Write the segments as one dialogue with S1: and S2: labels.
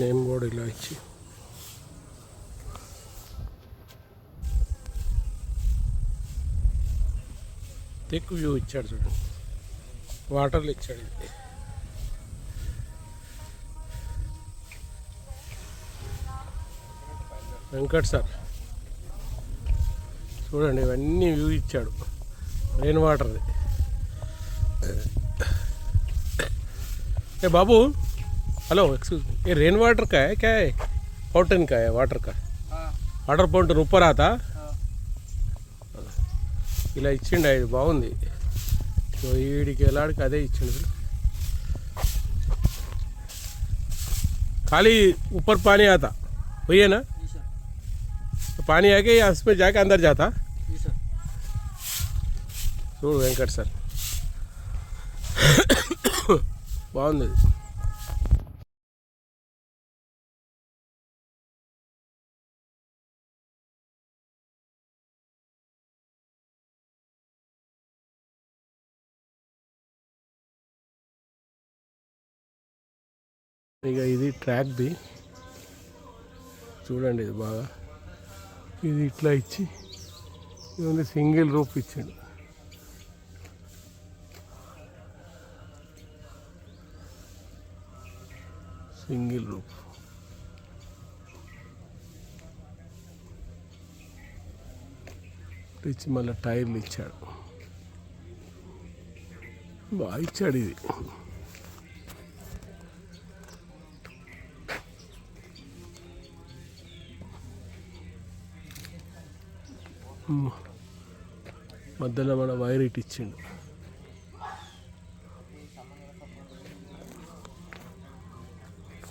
S1: Name board ఇలా ఇచ్చి. Thick view ఇచ్చాడు చూడండి. వాటర్లు ఇచ్చాడు. ఇది వెంకట్ సార్. చూడండి ఇవన్నీ వ్యూ ఇచ్చాడు. రెయిన్ వాటర్ది ఏ బాబు हेलो एक्सक्यूज ये रेन वाटर का है क्या है फाउंटेन का है वाटर का వాటర్ ఫౌంటైన్ ఉప్పర్ ఆత ఇలా ఇచ్చిండు ఇది బాగుంది సో వీడికి వెళ్ళాడికి అదే ఇచ్చిండు खाली ऊपर पानी आता वही है ना
S2: जी सर
S1: तो पानी आके या उसमें जाके अंदर जाता
S2: जी सर
S1: చూడు వెంకట్ సార్ బాగుంది ఇక ఇది ట్రాక్ది చూడండి ఇది బాగా. ఇది ఇట్లా ఇచ్చి ఇది సింగిల్ రూప్ ఇచ్చాడు. సింగిల్ రూప్ ఇచ్చి మళ్ళీ టైర్లు ఇచ్చాడు. బాగా ఇచ్చాడు ఇది. మధ్యలో మన వైర్ ఇటు ఇచ్చిండు.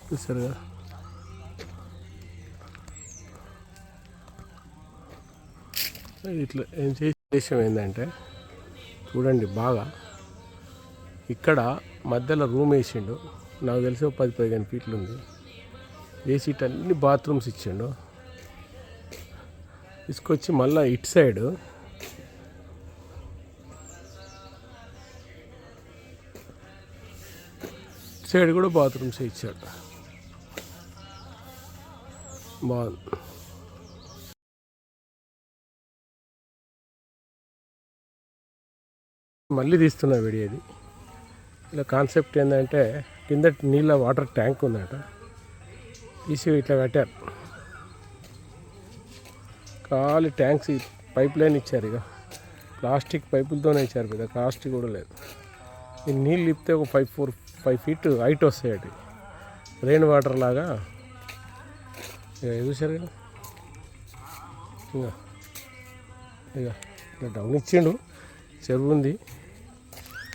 S1: చూసారుగా? ఇట్లా ఏం చేసే ఏంటంటే చూడండి బాగా. ఇక్కడ మధ్యలో రూమ్ వేసిండు. నాకు తెలిసి పది పదిహేను ఫీట్లు ఉంది. వేసి ఇటు అన్ని బాత్రూమ్స్ ఇచ్చిండు. తీసుకొచ్చి మళ్ళీ ఇటు సైడ్. సైడ్ కూడా బాత్రూమ్స్ ఇచ్చాడు. బాగుంది. మళ్ళీ తీస్తున్నా వీడియో ఇది. ఇలా కాన్సెప్ట్ ఏంటంటే కింద నీళ్ళ వాటర్ ట్యాంక్ ఉందట. తీసి ఇట్లా కట్టారు. ఖాళీ ట్యాంక్స్ పైప్ లైన్ ఇచ్చారు ఇక. ప్లాస్టిక్ పైపులతోనే ఇచ్చారు పెద్ద కాస్ట్ కూడా లేదు. ఈ నీళ్ళు ఇప్పితే ఒక five four five feet height వస్తాయి అటు. రెయిన్ వాటర్ లాగా. ఇక చూసారు కదా ఇంకా? ఇక ఇలా డౌన్ ఇచ్చిండు. చెరువు ఉంది.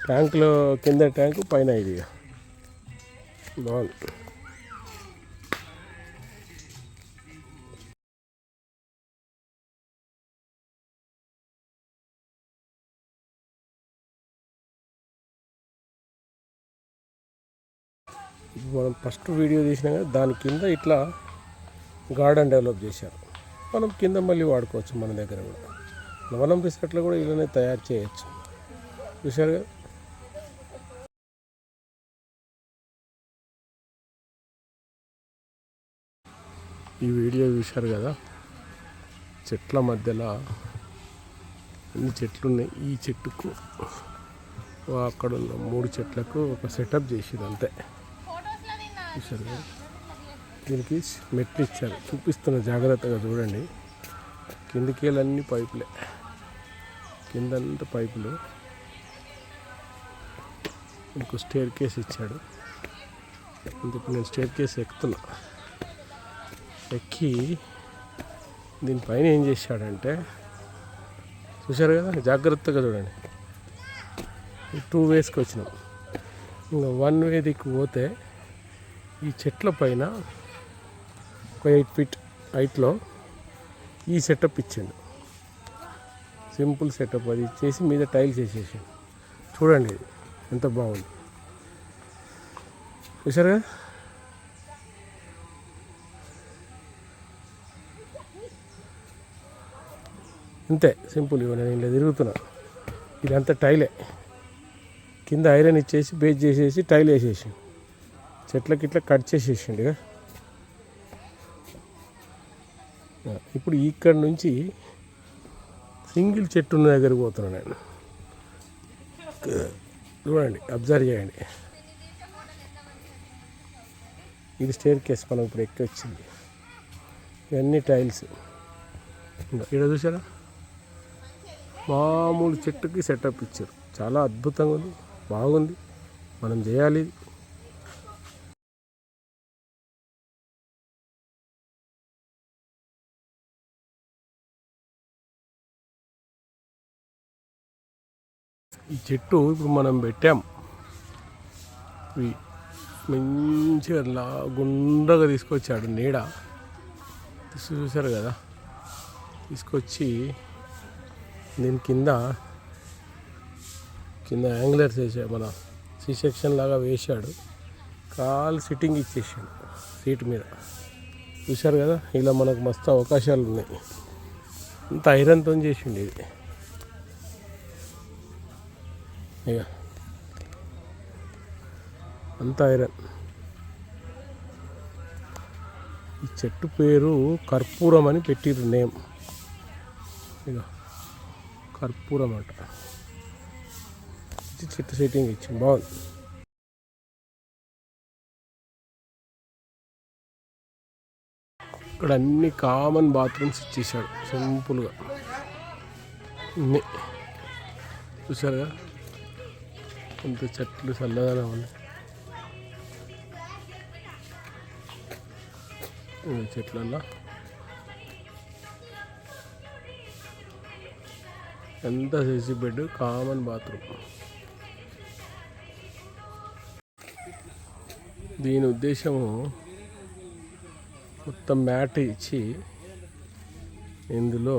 S1: ట్యాంకులో కింద ట్యాంకు పైన ఇది ఇక. బాగుంది. మనం ఫస్ట్ వీడియో తీసినా కదా దాని కింద ఇట్లా గార్డెన్ డెవలప్ చేశారు. మనం కింద మళ్ళీ వాడుకోవచ్చు మన దగ్గర కూడా. నవనం రిసార్ట్లో కూడా ఇలానే తయారు చేయొచ్చు. చూశారు కదా? ఈ వీడియో చూశారు కదా? చెట్ల మధ్యలో అన్ని చెట్లు ఉన్నాయి ఈ చెట్టుకు అక్కడ ఉన్న మూడు చెట్లకు ఒక సెటప్ చేసేది అంతే. చూశారు కదా. దీనికి మెట్లు ఇచ్చారు. చూపిస్తున్న జాగ్రత్తగా చూడండి. కిందకేళ్ళన్నీ పైపులే. కిందంతా పైపులు. ఇంకో స్టేర్ కేస్ ఇచ్చాడు. ఇప్పుడు నేను స్టేర్ కేస్ ఎక్కుతున్నా. ఎక్కి దీనిపైన ఏం చేశాడంటే చూశారు కదా? జాగ్రత్తగా చూడండి. టూ వేస్కి వచ్చినాం. ఇంకా వన్ వే దిక్కు పోతే ఈ చెట్ల పైన ఒక ఎయిట్ ఫీట్ హైట్లో ఈ సెటప్ ఇచ్చిండు. సింపుల్ సెటప్ అది ఇచ్చేసి మీద టైల్స్ వేసేసి చూడండి ఇది ఎంత బాగుంది. చూసారు కదా సింపుల్ ఇవ్వ నేను ఇలా తిరుగుతున్నా. ఇదంతా టైలే. కింద ఐరన్ ఇచ్చేసి బేస్ చేసేసి టైల్ వేసేసి చెట్లకి ఇట్లా కట్ చేసేసిండుగా ఇప్పుడు ఇక్కడ నుంచి సింగిల్ చెట్టు ఉన్న దగ్గరికి పోతున్నాను నేను. చూడండి అబ్జర్వ్ చేయండి. ఇది స్టేర్ కేస్ మనం ఇప్పుడు ఎక్కి వచ్చింది. ఇవన్నీ టైల్స్ ఇక్కడ చూసారా మామూలు చెట్టుకి సెటప్ ఇచ్చారు. చాలా అద్భుతంగా ఉంది బాగుంది. మనం చేయాలి ఈ చెట్టు ఇప్పుడు మనం పెట్టాం. ఇవి మంచిగా లా గుండ్రగా తీసుకొచ్చాడు నీడ. చూశారు చూసారు కదా? తీసుకొచ్చి దీని కింద కింద యాంగులర్స్ వేసాడు మన సి సెక్షన్ లాగా వేశాడు. కాలు సిట్టింగ్ ఇచ్చేసాడు సీట్ మీద. చూశారు కదా? ఇలా మనకు మస్తు అవకాశాలు ఉన్నాయి. అంత ఐరన్తో చేసిండు ఇది. ఇక అంత ఐరన్. ఈ చెట్టు పేరు కర్పూరం అని పెట్టిరు నేమ్. ఇక కర్పూరం అంట. చెట్టు సెట్టింగ్ ఇచ్చింది బాగుంది. ఇక్కడ అన్ని కామన్ బాత్రూమ్స్ ఇచ్చేసాడు. సింపుల్గా. చూసారుగా? కొంత చెట్లు చల్లదనం ఉంది చెట్లల్లో. ఎంత సేసి బెడ్? Common bathroom. దీని ఉద్దేశము మొత్తం మ్యాట్ ఇచ్చి ఇందులో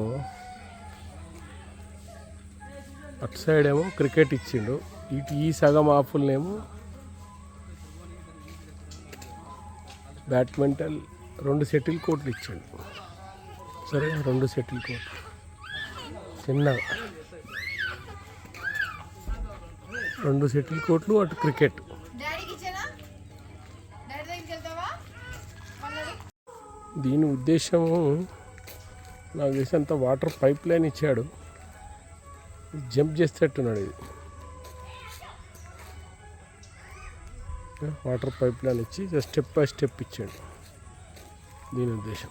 S1: అటు సైడ్ ఏమో క్రికెట్ ఇచ్చిండు. ఇటు ఈ సగం ఆఫుల్నేమో బ్యాడ్మింటన్ రెండు సెటిల్ కోట్లు ఇచ్చాడు. సరే రెండు సెటిల్ కోట్లు. చిన్నగా రెండు సెటిల్ కోట్లు అటు క్రికెట్. దీని ఉద్దేశము నాకు తెలిసినంత వాటర్ పైప్ లైన్ ఇచ్చాడు. జంప్ చేసేటట్టున్నాడు ఇది. వాటర్ పైప్ లైన్ ఇచ్చి జస్ట్ స్టెప్ బై స్టెప్ ఇచ్చాడు దీని ఉద్దేశం.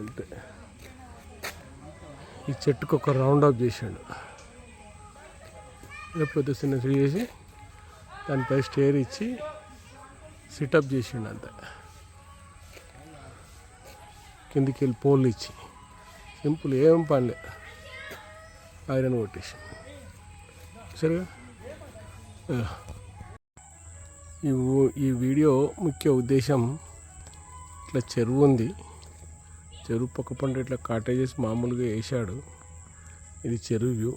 S1: అంతే. ఈ చెట్టుకు ఒక రౌండ్ అప్ చేశాడు లేకపోతే చిన్న ట్రీ చేసి దానిపై స్టేర్ ఇచ్చి సిటప్ చేసిండు అంతే. కిందికి వెళ్ళి పోల్ ఇచ్చి. సింపుల్ ఏం పని లేదు ఐరన్ కొట్టేసిండు సరిగా ఈ ఈ వీడియో ముఖ్య ఉద్దేశం ఇట్లా చెరువు ఉంది. చెరువు పక్క పంట ఇట్లా కాటేజెస్ మామూలుగా వేసాడు ఇది చెరువు వ్యూ.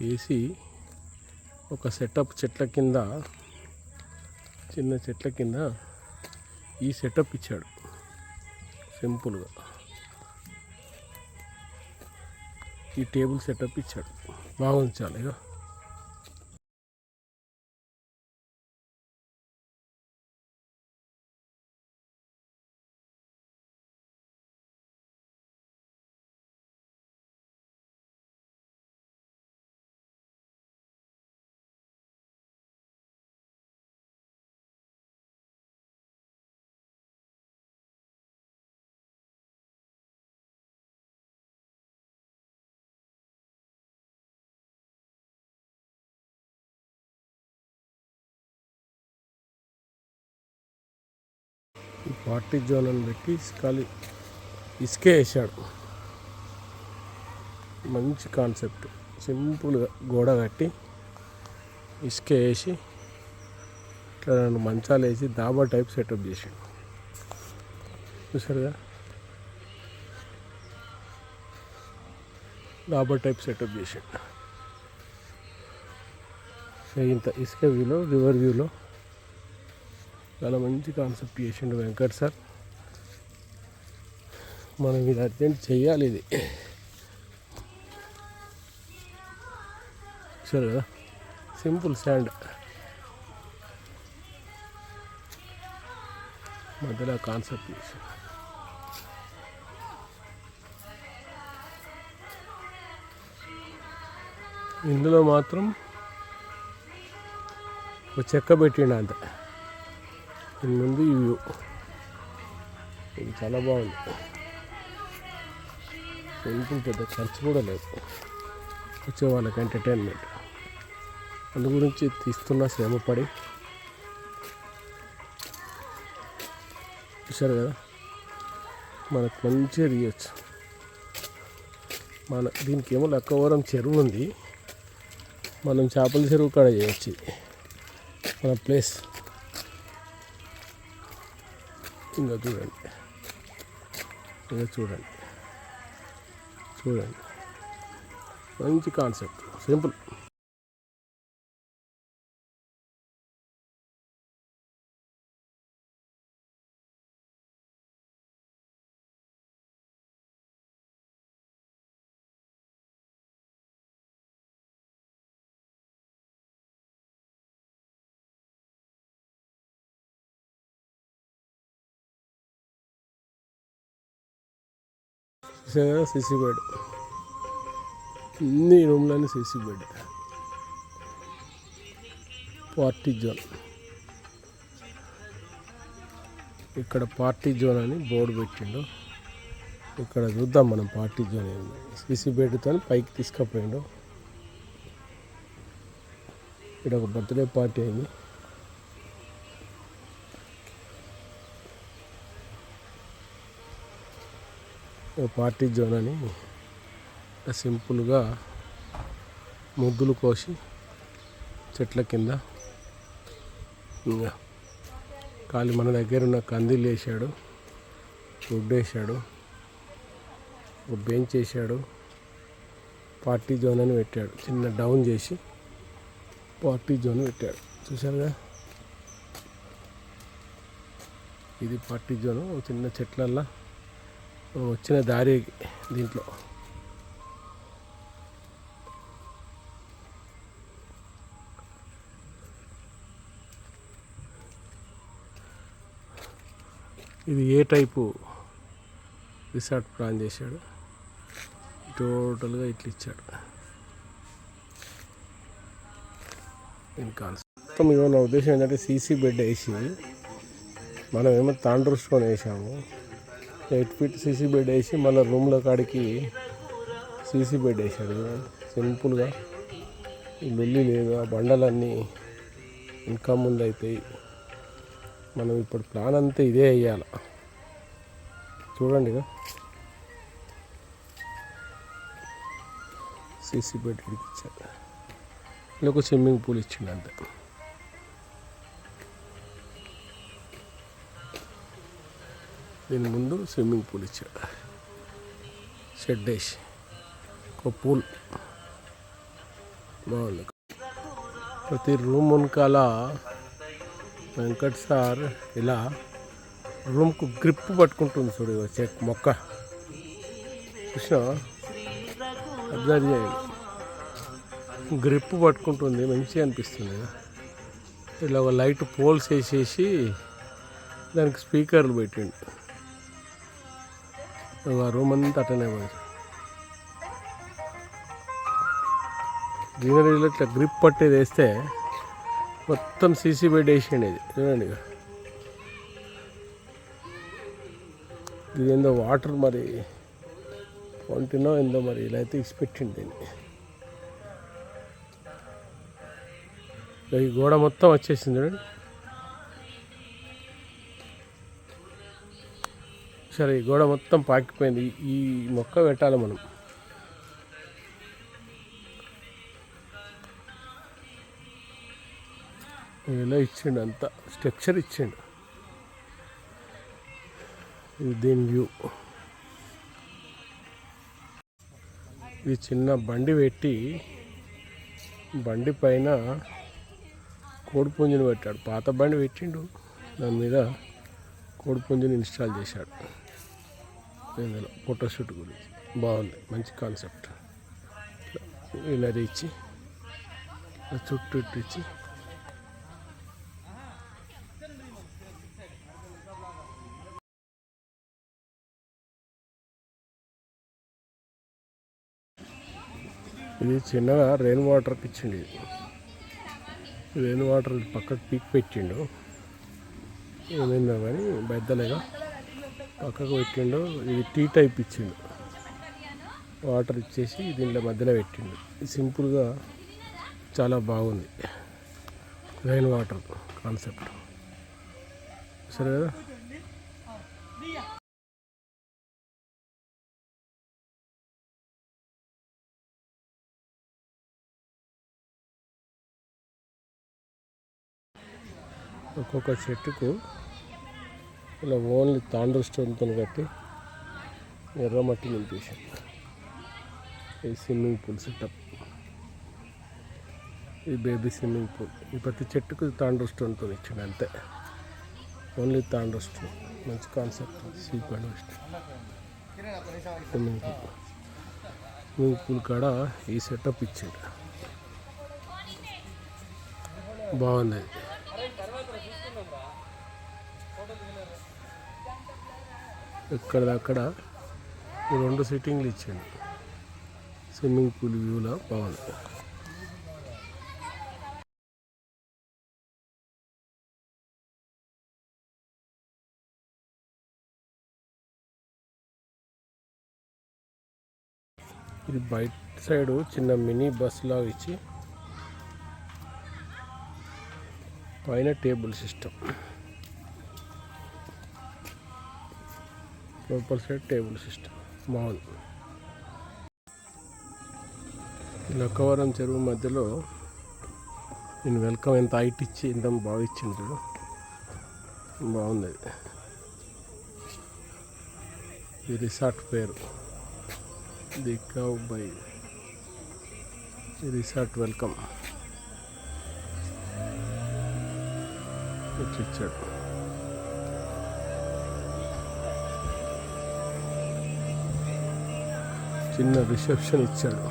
S1: వేసి ఒక సెటప్ చెట్ల కింద చిన్న చెట్ల కింద ఈ సెటప్ ఇచ్చాడు. సింపుల్గా. ఈ టేబుల్ సెటప్ ఇచ్చాడు. బాగుంది చాలా ఇక ఈ పార్టీ జోన్ అని పెట్టి ఇసుకాలి ఇసుకే వేసాడు మంచి కాన్సెప్ట్. సింపుల్గా గోడ కట్టి ఇసుకే వేసి ఇట్లా రెండు మంచాలు వేసి దాబా టైప్ సెటప్ చేసాడు. చూసారుగా? డాబా టైప్ సెటప్ చేసాడు. ఇంత ఇసుక వ్యూలో రివర్ వ్యూలో చాలా మంచి కాన్సెప్ట్ చేసిండు వెంకట్ సార్. మనం ఇది అర్జెంట్ చేయాలి ఇది. సరే కదా? సింపుల్ శాండ్ మధ్యలో కాన్సెప్ట్ చేసి. ఇందులో మాత్రం ఒక చెక్క పెట్టిండు అంతే. ముందు ఈ వ్యూ ఇది చాలా బాగుంది. సింపుల్ పెద్ద ఖర్చు కూడా లేదు. వచ్చే వాళ్ళకి ఎంటర్టైన్మెంట్ అందు గురించి తీస్తున్న శ్రమపడి. చూసారు కదా? మనకు మంచిగా తీయచ్చు. మన దీనికి ఏమో లక్కవరం చెరువు ఉంది. మనం చేపల చెరువు కాడ చేయొచ్చు. మన ప్లేస్ ఇంకా చూడండి. ఇంకా చూడండి. చూడండి. మంచి కాన్సెప్ట్ సింపుల్ సీసీ బెడ్. అన్ని రూమ్లోనే సీసీ బెడ్. Party zone. ఇక్కడ పార్టీ జోన్ అని బోర్డు పెట్టిండు. ఇక్కడ చూద్దాం మనం పార్టీ జోన్ ఏంది. సీసీ బెడ్తో పైకి తీసుకుపోయిండు. ఇక్కడ ఒక బర్త్డే పార్టీ అయింది. పార్టీ జోన్ అని సింపుల్గా ముద్దులు కోసి చెట్ల కింద ఇంకా ఖాళీ మన దగ్గర ఉన్న కందిలు వేసాడు వుడ్ వేసాడు ఒక బెంచ్ వేసాడు పార్టీ జోన్ అని పెట్టాడు చిన్న డౌన్ చేసి పార్టీ జోన్ పెట్టాడు. చూసారుగా ఇది పార్టీ జోను చిన్న చెట్లల్లో మనం వచ్చిన దారి దీంట్లో. ఇది ఏ టైపు రిసార్ట్ ప్లాన్ చేశాడు? టోటల్గా ఇట్లా ఇచ్చాడు. దీని కాన్సెప్ట్ మొత్తం ఇగో నా ఉద్దేశం ఏంటంటే సీసీ బెడ్ వేసి మనం ఏమో తాండ్రు వేసాము. ఎయిట్ ఫీట్ సీసీ బెడ్ వేసి మళ్ళీ రూమ్లో కాడికి సీసీ బెడ్ వేసాడు సింపుల్గా. ఈ లొల్లి లేదు ఆ బండలన్నీ ఇంకా ముందు అవుతాయి మనం ఇప్పుడు ప్లాన్ అంతా ఇదే వేయాలి. చూడండి సీసీ బెడ్ ఇచ్చారు ఇలా ఒక స్విమ్మింగ్ పూల్ ఇచ్చిండు అంతే. దీని ముందు స్విమ్మింగ్ పూల్ ఇచ్చాడు షెడ్ వేసి. ఒక పూల్. బాగుంది. ప్రతి రూమ్ వెనకాల వెంకట్ సార్ ఇలా రూమ్కు గ్రిప్ పట్టుకుంటుంది చూడు చెక్ మొక్క. కృష్ణ అబ్జర్వ్ చేయండి. గ్రిప్ పట్టుకుంటుంది మంచిగా అనిపిస్తుంది ఇలా ఒక లైట్ పోల్స్ వేసేసి దానికి స్పీకర్లు పెట్టిండు. ఆ రూమ్ అంతా అటెండ్ పోయింది గ్రీనరీలో ఇట్లా గ్రిప్ పట్టేది వేస్తే మొత్తం సీసీ బెడ్ వేసిండు ఇది. చూడండి ఇది ఏందో వాటర్ మరి ఫౌంటైనో ఏందో మరి ఇలా అయితే ఇచ్చిపెట్టింది దీన్ని. ఈ గోడ మొత్తం వచ్చేసింది చూడండి. సరే ఈ గోడ మొత్తం పాకిపోయింది. ఈ- మొక్క పెట్టాలి మనం. ఎలా ఇచ్చిండు అంత. స్ట్రక్చర్ ఇచ్చిండు. ఇది దీని వ్యూ. ఇది చిన్న బండి పెట్టి బండి పైన కోడిపుంజుని పెట్టాడు. పాత బండి పెట్టిండు. దాని మీద కోడిపుంజుని ఇన్స్టాల్ చేశాడు. ఇందులో ఫోటోషూట్ గురించి. బాగుంది మంచి కాన్సెప్ట్. ఇలా ఇచ్చి చుట్టూ ఇచ్చి ఇది చిన్నగా రెయిన్ వాటర్కి ఇచ్చిండి ఇది. రెయిన్ వాటర్ పక్కకు పీక్ పెట్టిండు. ఏమైందా కానీ బెద్దలేగా పక్కకు పెట్టిండు. ఇది టీ టైప్ ఇచ్చిండు. వాటర్ ఇచ్చేసి దీంట్లో మధ్యలో పెట్టిండు. సింపుల్గా చాలా బాగుంది. Rain water concept. సరే కదా? ఒక్కొక్క చెట్టుకు ఇలా ఓన్లీ తాండ్ర స్టోన్తో కట్టి ఎర్రమట్టి నింపేసాం ఈ స్విమ్మింగ్ పూల్ సెటప్. ఈ బేబీ స్విమ్మింగ్ పూల్. ఈ ప్రతి చెట్టుకు తాండ్ర స్టోన్తో ఇచ్చాడు అంతే. Only Tandra stone. మంచి concept. సీప్ and swimming pool. Swimming pool కాడ ఈ సెటప్ ఇచ్చాడు. బాగుంది. ఇక్కడ అక్కడ రెండు సిట్టింగ్లు ఇచ్చాను. స్విమ్మింగ్ పూల్ వ్యూలో బాగుంది. ఇది బయట సైడు చిన్న మినీ బస్ లాగా ఇచ్చి పైన టేబుల్ సిస్టమ్. లోపల సైడ్ టేబుల్ సిస్టమ్ బాగుంది. లక్కవరం చెరువు మధ్యలో నేను వెల్కమ్ ఎంత హైట్ ఇచ్చి ఎంత బాగా ఇచ్చిండు బాగుంది ఈ రిసార్ట్ పేరు. The cove by resort welcome ఇచ్చాడు. చిన్న రిసెప్షన్ ఇచ్చాడు.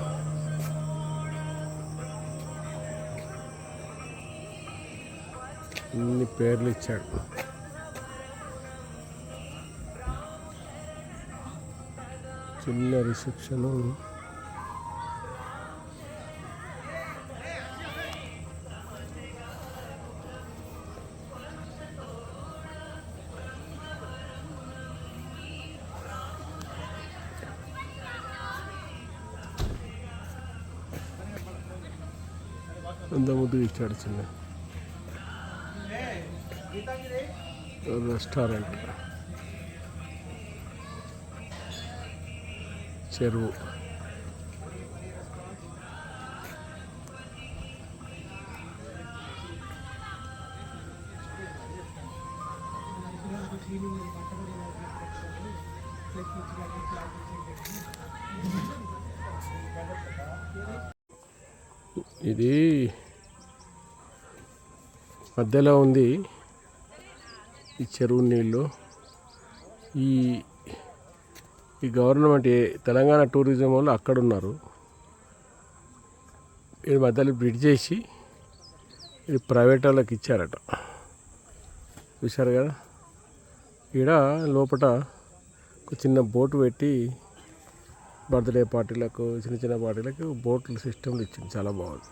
S1: ఇన్ని పేర్లు ఇచ్చాడు. చిన్న రిసెప్షను అంత ముద్దు ఇచ్చాడు చిన్న రెస్టారెంట్ చెరువు ఇది మధ్యలో ఉంది ఈ చెరువు నీళ్ళు. ఈ ఈ గవర్నమెంట్ తెలంగాణ టూరిజం వాళ్ళు అక్కడ ఉన్నారు. ఇది మధ్యలో బ్రిడ్జ్ చేసి ఇది ప్రైవేట్ వాళ్ళకి ఇచ్చారట. చూశారు కదా? ఈడ లోపల ఒక చిన్న బోటు పెట్టి బర్త్డే పార్టీలకు చిన్న చిన్న పార్టీలకు బోట్ల సిస్టమ్లు ఇచ్చింది. చాలా బాగుంది.